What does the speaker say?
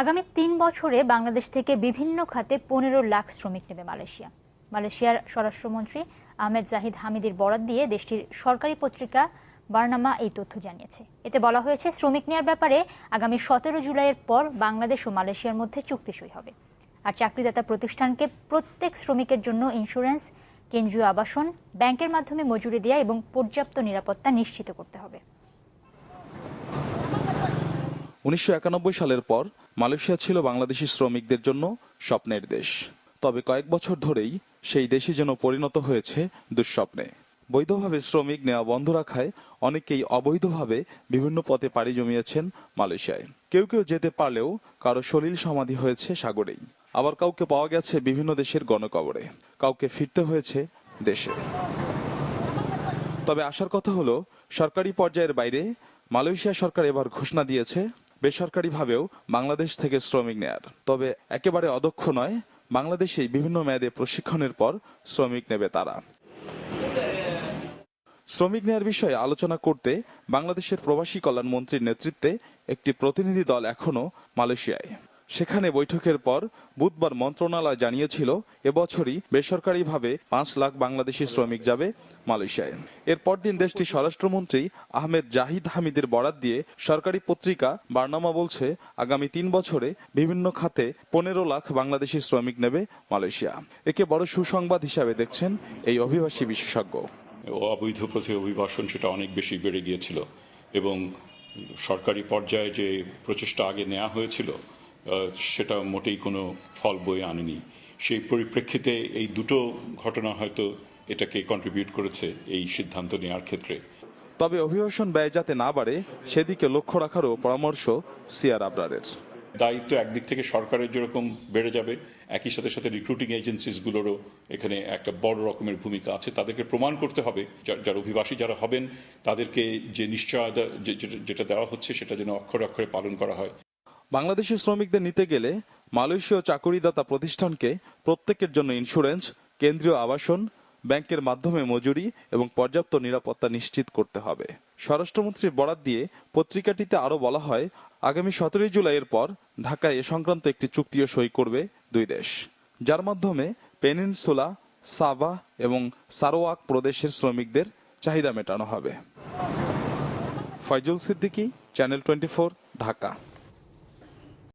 আগামী তিন বছরে বাংলাদেশ থেকে বিভিন্ন খাতে পনেরো লাখ শ্রমিক নেবে মালয়েশিয়া। মালয়েশিয়ার স্বরাষ্ট্রমন্ত্রী আহমেদ জাহিদ হামিদের বরাত দিয়ে দেশটির সরকারি পত্রিকা বার্নামা এই তথ্য জানিয়েছে। এতে বলা হয়েছে, শ্রমিক নেওয়ার ব্যাপারে আগামী সতেরো জুলাইয়ের পর বাংলাদেশ ও মালয়েশিয়ার মধ্যে চুক্তি সই হবে। আর চাকরিদাতা প্রতিষ্ঠানকে প্রত্যেক শ্রমিকের জন্য ইন্স্যুরেন্স, কেন্দ্রীয় আবাসন, ব্যাংকের মাধ্যমে মজুরি দেওয়া এবং পর্যাপ্ত নিরাপত্তা নিশ্চিত করতে হবে। উনিশশো একানব্বই সালের পর মালয়েশিয়া ছিল বাংলাদেশি শ্রমিকদের জন্য স্বপ্নের দেশ। তবে কয়েক বছর ধরেই সেই দেশই যেন পরিণত হয়েছে দুঃস্বপ্নে। বৈধভাবে শ্রমিক নেওয়া বন্ধ রাখায় অনেকেই অবৈধভাবে বিভিন্ন পথে পাড়ি জমিয়েছেন মালয়েশিয়ায়। কেউ কেউ যেতে পারলেও কারও সলিল সমাধি হয়েছে সাগরেই। আবার কাউকে পাওয়া গেছে বিভিন্ন দেশের গণকবরে। কাউকে ফিরতে হয়েছে দেশে। তবে আসার কথা হলো, সরকারি পর্যায়ের বাইরে মালয়েশিয়া সরকার এবার ঘোষণা দিয়েছে বেসরকারিভাবেও বাংলাদেশ থেকে শ্রমিক নেয়ার। তবে একেবারে অদক্ষ নয়, বাংলাদেশেই বিভিন্ন মেয়াদে প্রশিক্ষণের পর শ্রমিক নেবে তারা। শ্রমিক নেয়ার বিষয়ে আলোচনা করতে বাংলাদেশের প্রবাসী কল্যাণ মন্ত্রীর নেতৃত্বে একটি প্রতিনিধি দল এখনও মালয়েশিয়ায়। সেখানে বৈঠকের পর বুধবার মন্ত্রণালয় জানিয়েছিল, এবছরই বেসরকারিভাবে পাঁচ লাখ বাংলাদেশি শ্রমিক যাবে মালয়েশিয়ায়। এর পরদিন দেশটির স্বরাষ্ট্রমন্ত্রী আহমেদ জাহিদ হামিদের বরাত দিয়ে সরকারি পত্রিকা বার্নামা বলছে, আগামী তিন বছরে বিভিন্ন খাতে পনেরো লাখ বাংলাদেশি শ্রমিক নেবে মালয়েশিয়া। একে বড় সুসংবাদ হিসাবে দেখছেন এই অভিবাসী বিশেষজ্ঞ। অবৈধ পথে অভিবাসন সেটা অনেক বেশি বেড়ে গিয়েছিল এবং সরকারি পর্যায়ে যে প্রচেষ্টা আগে নেওয়া হয়েছিল সেটা মোটেই কোনো ফল বয়ে আনেনি। সেই পরিপ্রেক্ষিতে এই দুটো ঘটনা হয়তো এটাকে কন্ট্রিবিউট করেছে এই সিদ্ধান্ত নেওয়ার ক্ষেত্রে। তবে অভিবাসন ব্যয় যাতে না বাড়ে সেদিকে লক্ষ্য রাখারও পরামর্শ সিয়ার আবরারের। দায়িত্ব একদিক থেকে সরকারের যেরকম বেড়ে যাবে একই সাথে সাথে রিক্রুটিং এজেন্সিসগুলোরও এখানে একটা বড় রকমের ভূমিকা আছে। তাদেরকে প্রমাণ করতে হবে যারা অভিবাসী যারা হবেন তাদেরকে যে নিশ্চয়তা যেটা দেওয়া হচ্ছে সেটা যেন অক্ষরে অক্ষরে পালন করা হয়। বাংলাদেশি শ্রমিকদের নিতে গেলে মালয়েশীয় চাকুরিদাতা প্রতিষ্ঠানকে প্রত্যেকের জন্য ইন্স্যুরেন্স কেন্দ্রীয় আবাসন, ব্যাংকের মাধ্যমে মজুরি এবং পর্যাপ্ত নিরাপত্তা নিশ্চিত করতে হবে। স্বরাষ্ট্রমন্ত্রীর বরাত দিয়ে পত্রিকাটিতে আরও বলা হয়, আগামী সতেরোই জুলাইয়ের পর ঢাকায় এ সংক্রান্ত একটি চুক্তিও সই করবে দুই দেশ। যার মাধ্যমে পেনিনসুলা সাবা এবং সারোয়াক প্রদেশের শ্রমিকদের চাহিদা মেটানো হবে। Faizul Siddiqui, channel twenty Dhaka.